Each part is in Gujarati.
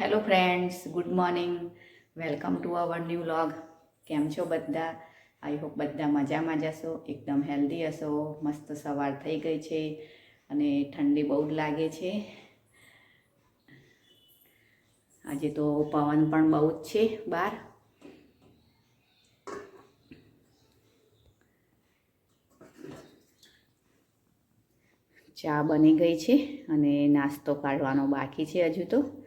Hello friends good morning welcome to our new vlog કેમ છો બધા? આઈ હોપ બધા મજામાં જશો એકદમ હેલ્ધી હશો. મસ્ત સવાર થઈ ગઈ છે અને ઠંડી બહુ જ લાગે છે. આજે તો પવન પણ બહુ જ છે બહાર. ચા બની ગઈ છે અને નાસ્તો કાઢવાનો બાકી છે હજુ તો.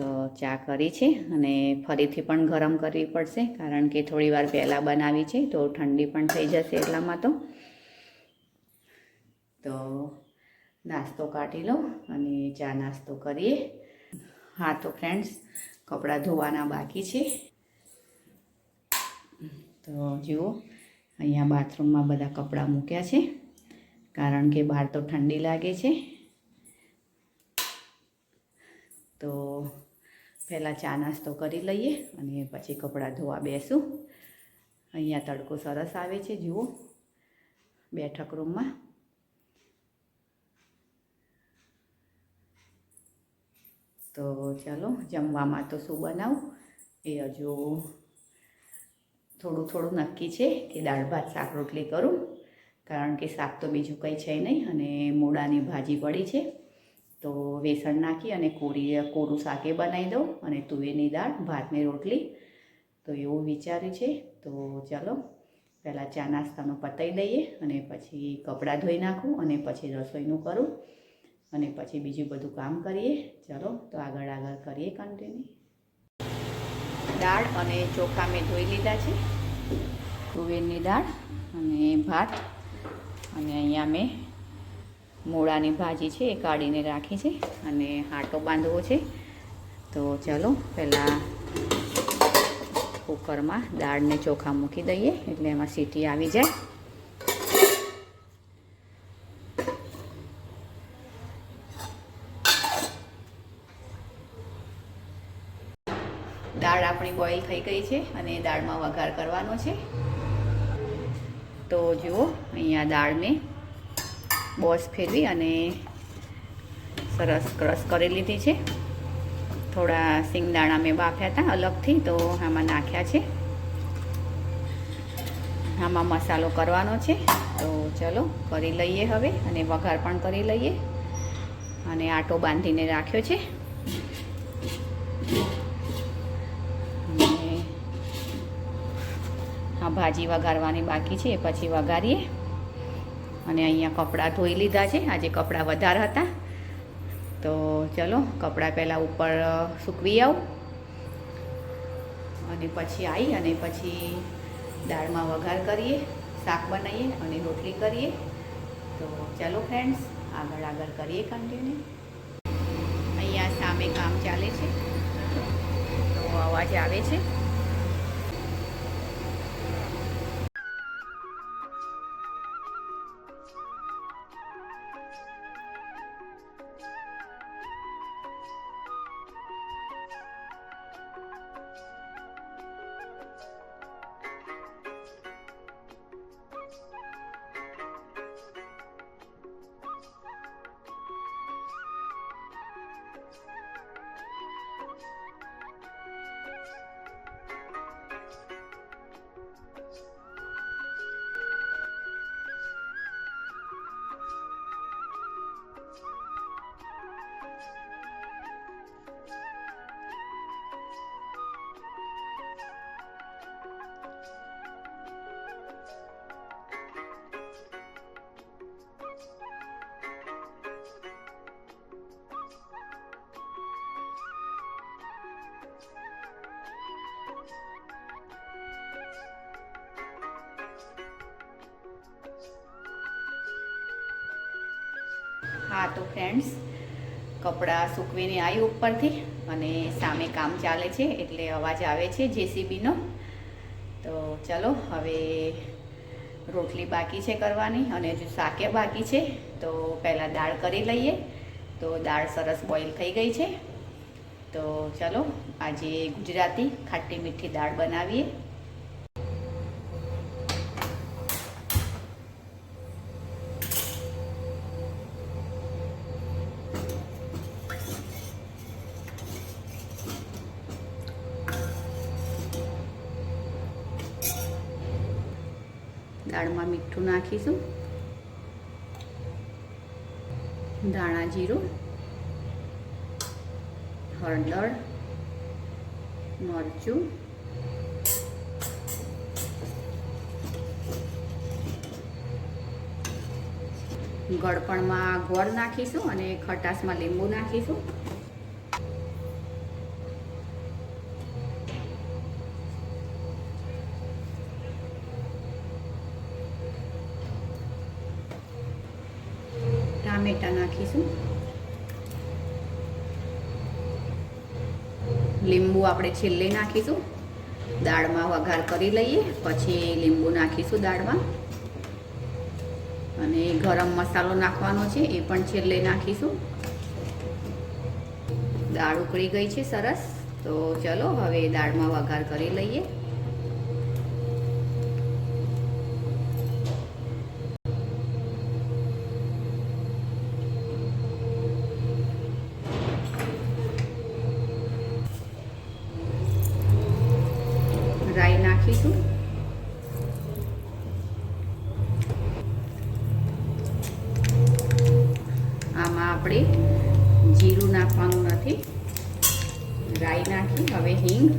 તો ચા કરી છે અને ફરીથી પણ ગરમ કરવી પડશે કારણ કે થોડી વાર પહેલાં બનાવી છે તો ઠંડી પણ થઈ જશે એટલામાં તો. તો નાસ્તો કાઢી લો અને ચા નાસ્તો કરીએ. હા, તો ફ્રેન્ડ્સ, કપડાં ધોવાના બાકી છે. તો જુઓ, અહીંયા બાથરૂમમાં બધા કપડાં મૂક્યા છે કારણ કે બહાર તો ઠંડી લાગે છે. તો પહેલાં ચા નાસ્તો કરી લઈએ અને પછી કપડાં ધોવા બેસું. અહીંયા તડકો સરસ આવે છે, જુઓ. બેઠક રૂમમાં. તો ચાલો, જમવામાં તો શું બનાવું? એ હજુ થોડું થોડું નક્કી છે કે દાળ ભાત, શાક રોટલી કરું. કારણ કે શાક તો બીજું કંઈ છે નહીં અને મૂળાની ભાજી પડી છે. તો વેસણ નાખી અને કોરી, કોરું શાકે બનાવી દઉં અને તુવેરની દાળ, ભાતની રોટલી. તો એવું વિચાર્યું છે. તો ચાલો, પહેલાં ચા નાસ્તાનું પતાવી દઈએ અને પછી કપડાં ધોઈ નાખું અને પછી રસોઈનું કરું અને પછી બીજું બધું કામ કરીએ. ચાલો, તો આગળ આગળ કરીએ કન્ટિન્યુ દાળ અને ચોખા મેં ધોઈ લીધા છે. તુવેરની દાળ અને ભાત. અને અહીંયા મેં મૂળાની ભાજી છે એ કાઢીને રાખી છે અને આટો બાંધવો છે. તો ચાલો, પહેલાં કુકરમાં દાળને ચોખા મૂકી દઈએ એટલે એમાં સીટી આવી જાય. દાળ આપણી બોઇલ થઈ ગઈ છે અને દાળમાં વઘાર કરવાનો છે. તો જુઓ, અહીંયા દાળને બોસ ફેરવી અને સરસ ક્રશ કરી લીધી છે. થોડા સિંગદાણા મેં બાફ્યા હતા અલગથી, તો આમાં નાખ્યા છે. આમાં મસાલો કરવાનો છે. તો ચલો, કરી લઈએ હવે અને વઘાર પણ કરી લઈએ. અને આટો બાંધીને રાખ્યો છે. આ ભાજી વઘારવાની બાકી છે એ પછી વઘારીએ. અને અહીંયા કપડાં ધોઈ લીધા છે. આજે કપડાં વધારે હતા. તો ચલો, કપડાં પહેલાં ઉપર સૂકવી આવું. અને પછી આવી અને પછી દાળમાં વઘાર કરીએ, શાક બનાવીએ અને રોટલી કરીએ. તો ચલો ફ્રેન્ડ્સ આગળ આગળ કરીએ કન્ટિન્યુ અહીંયા સામે કામ ચાલે છે. તો અવાજ આવે છે. હા, તો ફ્રેન્ડ્સ કપડાં સૂકવીને આવી ઉપરથી અને સામે કામ ચાલે છે એટલે અવાજ આવે છે જેસીબીનો. તો ચલો, હવે રોટલી બાકી છે કરવાની અને હજુ શાકે બાકી છે, તો પહેલાં દાળ કરી લઈએ. તો દાળ સરસ બોઇલ થઈ ગઈ છે. તો ચલો, આજે ગુજરાતી ખાટી મીઠી દાળ બનાવીએ. મીઠું નાખીશું. ધાણા જીરું હળદર મરચું ગળપણમાં ગોળ નાખીશું અને ખટાશમાં લીંબુ નાખીશું. ટામેટા નાખીશું. લીંબુ આપણે છેલ્લે નાખીશું. દાળમાં વઘાર કરી લઈએ, પછી લીંબુ નાખીશું દાળમાં. અને ગરમ મસાલો નાખવાનો છે, એ પણ છેલ્લે નાખીશું. દાળ ઉકળી ગઈ છે સરસ. તો ચલો, હવે દાળમાં વઘાર કરી લઈએ રાઈ નાખીશું આમાં આપણે જીરું નાખવાનું નથી. રાઈ નાખી, હવે હિંગ.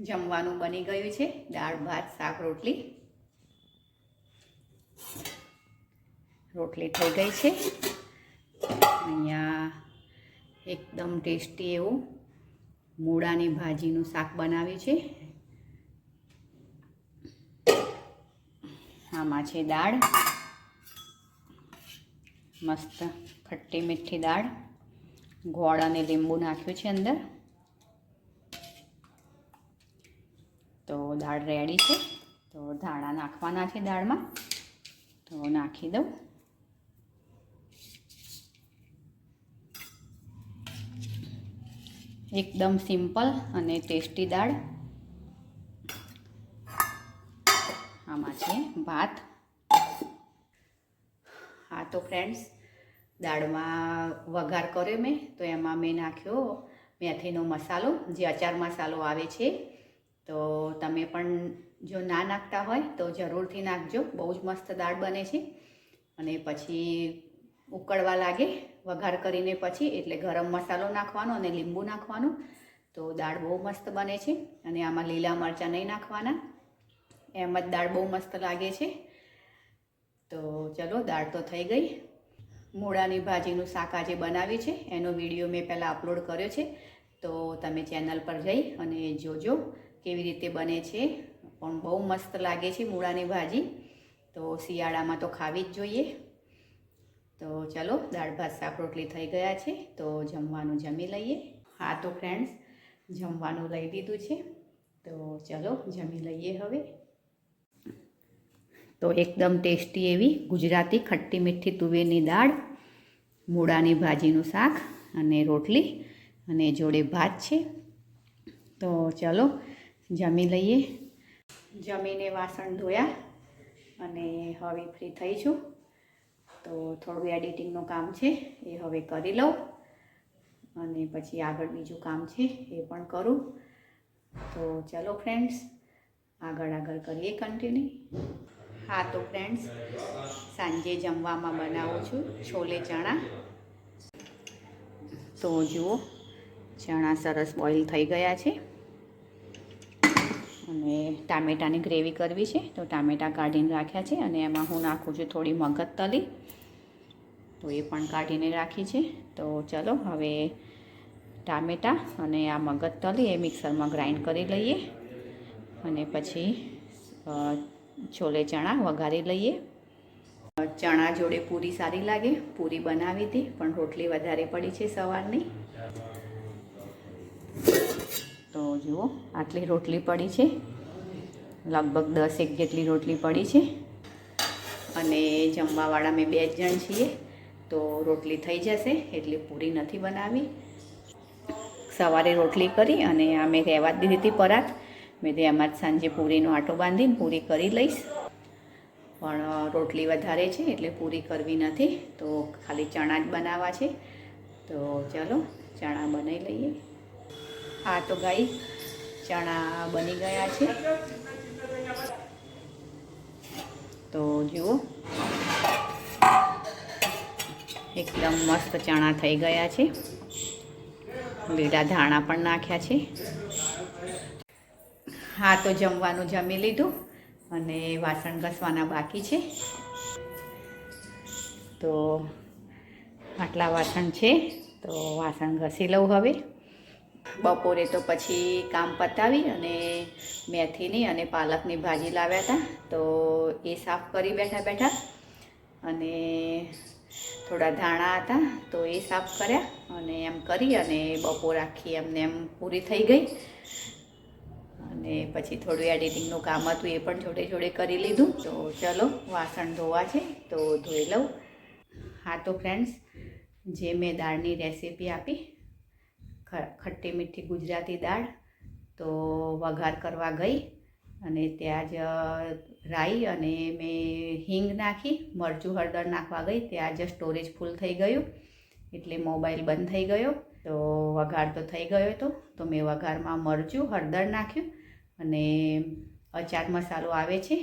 જમવાનું બની ગયું છે. દાળ, ભાત, શાક, રોટલી. રોટલી થઈ ગઈ છે. અહીંયા એકદમ ટેસ્ટી એવું મૂળાની ભાજીનું શાક બનાવ્યું છે. આમાં છે દાળ. મસ્ત ખટ્ટી મીઠી દાળ. ગોળ અને લીંબુ નાખ્યું છે અંદર. તો દાળ રેડી છે. તો ધાણા નાખવાના છે દાળમાં. તો નાખી દઉં. એકદમ સિમ્પલ અને ટેસ્ટી દાળ. આમાં છે ભાત. હા, તો ફ્રેન્ડ્સ દાળમાં વઘાર કર્યો મેં, તો એમાં મેં નાખ્યો મેથીનો મસાલો, જે અચાર મસાલો આવે છે. તો તમે પણ જો ના નાખતા હોય, તો જરૂરથી નાખજો. બહુ જ મસ્ત દાળ બને છે. અને પછી ઉકળવા લાગે વઘાર કરીને પછી એટલે ગરમ મસાલો નાખવાનો અને લીંબુ નાખવાનું. તો દાળ બહુ મસ્ત બને છે અને આમાં લીલા મરચાં નહીં નાખવાના. એમ જ દાળ બહુ મસ્ત લાગે છે. તો ચલો, દાળ તો થઈ ગઈ. મૂળાની ભાજીનું શાક આજે બનાવ્યું છે. એનો વીડિયો મેં પહેલાં અપલોડ કર્યો છે. તો તમે ચેનલ પર જઈ અને જોજો કેવી રીતે બને છે. પણ બહુ મસ્ત લાગે છે મૂળાની ભાજી. તો શિયાળામાં તો ખાવી જ જોઈએ. તો ચલો, દાળ ભાત, શાક, રોટલી થઈ ગયા છે, તો જમવાનું જમી લઈએ. હા તો ફ્રેન્ડ્સ જમવાનું લઈ દીધું છે, તો ચલો જમી લઈએ હવે. તો એકદમ ટેસ્ટી એવી ગુજરાતી ખટ્ટી મીઠી તુવેરની દાળ, મૂળાની ભાજીનું શાક અને રોટલી અને જોડે ભાત છે. તો ચલો જમી લઈએ. જમીને વાસણ ધોયા અને હવે ફ્રી થઈ છું. તો થોડું એડિટિંગનું કામ છે એ હવે કરી લઉં. અને પછી આગળ બીજું કામ છે એ પણ કરું. તો ચલો ફ્રેન્ડ્સ, આગળ આગળ કરીએ કન્ટિન્યુ હા, તો ફ્રેન્ડ્સ, સાંજે જમવામાં બનાવું છું છોલે ચણા. તો જુઓ, ચણા સરસ બોઇલ થઈ ગયા છે. અને ટામેટાની ગ્રેવી કરવી છે. તો ટામેટાં કાઢીને રાખ્યા છે અને એમાં હું નાખું છું થોડી મગજ તલી તો એ પણ કાઢીને રાખી છે. તો ચલો હવે ટામેટાં અને આ મગજ તલી એ મિક્સરમાં ગ્રાઇન્ડ કરી લઈએ. અને પછી છોલે ચણા વઘારી લઈએ. ચણા જોડે પૂરી સારી લાગે. પૂરી બનાવી હતી, પણ રોટલી વધારે પડી છે સવારની. જુઓ, આટલી રોટલી પડી છે. લગભગ દસેક જેટલી રોટલી પડી છે. અને જમવાવાળા મેં બે જ જણ છીએ, તો રોટલી થઈ જશે એટલે પૂરી નથી બનાવી. સવારે રોટલી કરી અને આ મેં રહેવા જ દીધી હતી પરાત. મેં તે એમાં જ સાંજે પૂરીનો આટો બાંધીને પૂરી કરી લઈશ. પણ રોટલી વધારે છે એટલે પૂરી કરવી નથી, તો ખાલી ચણા જ બનાવવા છે. તો ચલો, ચણા બનાવી લઈએ. હા તો ગાઈ ચણા બની ગયા છે. તો જુઓ. એકદમ મસ્ત ચણા થઈ ગયા છે. લીલા ધાણા પણ નાખ્યા છે. હા, તો જમવાનું જમી લીધું અને વાસણ ઘસવાના બાકી છે. તો આટલા વાસણ છે. તો વાસણ ઘસી લઉં હવે. બપોરે તો પછી કામ પતાવી અને મેથીની અને પાલકની ભાજી લાવ્યા હતા. તો એ સાફ કરી બેઠા બેઠા અને થોડા ધાણા હતા તો એ સાફ કર્યા અને એમ કરી અને બપોર આખી એમને એમ પૂરી થઈ ગઈ. અને પછી થોડું એડિટિંગનું કામ હતું એ પણ જોડે જોડે કરી લીધું. તો ચલો વાસણ ધોવા છે તો ધોઈ લઉં. હા તો ફ્રેન્ડ્સ જે મેં દાળની રેસીપી આપી ખટ્ટી મીઠી ગુજરાતી દાળ તો વઘાર કરવા ગઈ અને ત્યાં જ રાઈ અને મેં હિંગ નાખી, મરચું, હળદર નાખવા ગઈ, ત્યાં જ સ્ટોરેજ ફૂલ થઈ ગયું એટલે મોબાઈલ બંધ થઈ ગયો. તો વઘાર તો થઈ ગયો હતો તો મેં વઘારમાં મરચું, હળદર નાખ્યું અને અચાર મસાલો આવે છે,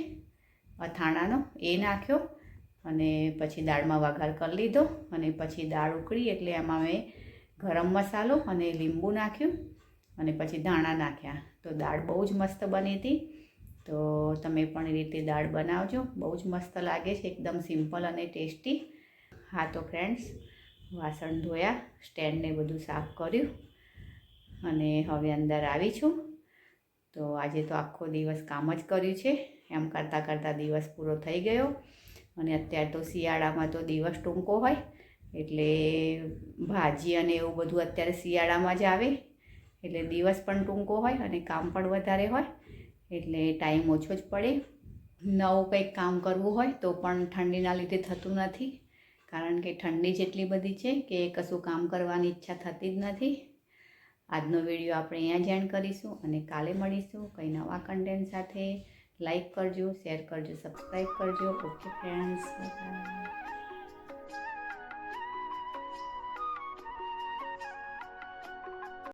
અથાણાનો, એ નાખ્યો અને પછી દાળમાં વઘાર કરી લીધો અને પછી દાળ ઉકળી એટલે એમાં મેં ગરમ મસાલો અને લીંબુ નાખ્યું અને પછી ધાણા નાખ્યા. તો દાળ બહુ જ મસ્ત બની હતી. તો તમે પણ એ રીતે દાળ બનાવજો. બહુ જ મસ્ત લાગે છે. એકદમ સિમ્પલ અને ટેસ્ટી. હા તો ફ્રેન્ડ્સ વાસણ ધોયા સ્ટેન્ડને બધું સાફ કર્યું અને હવે અંદર આવી છું. તો આજે તો આખો દિવસ કામ જ કર્યું છે. એમ કરતાં કરતાં દિવસ પૂરો થઈ ગયો. અને અત્યારે તો શિયાળામાં તો દિવસ ટૂંકો હોય. એટલે ભાજી અને એવું બધું અત્યારે શિયાળામાં જ આવે. એટલે દિવસ પણ ટૂંકો હોય અને કામ પણ વધારે હોય. એટલે ટાઈમ ઓછો જ પડે. નવું કંઈક કામ કરવું હોય તો પણ ઠંડીના લીધે થતું નથી. કારણ કે ઠંડી જેટલી બધી છે કે કશું કામ કરવાની ઈચ્છા થતી જ નથી. આજનો વીડિયો આપણે અહીંયા જ એન્ડ કરીશું અને કાલે મળીશું કંઈ નવા કન્ટેન્ટ સાથે. લાઈક કરજો શેર કરજો સબસ્ક્રાઈબ કરજો. Okay friends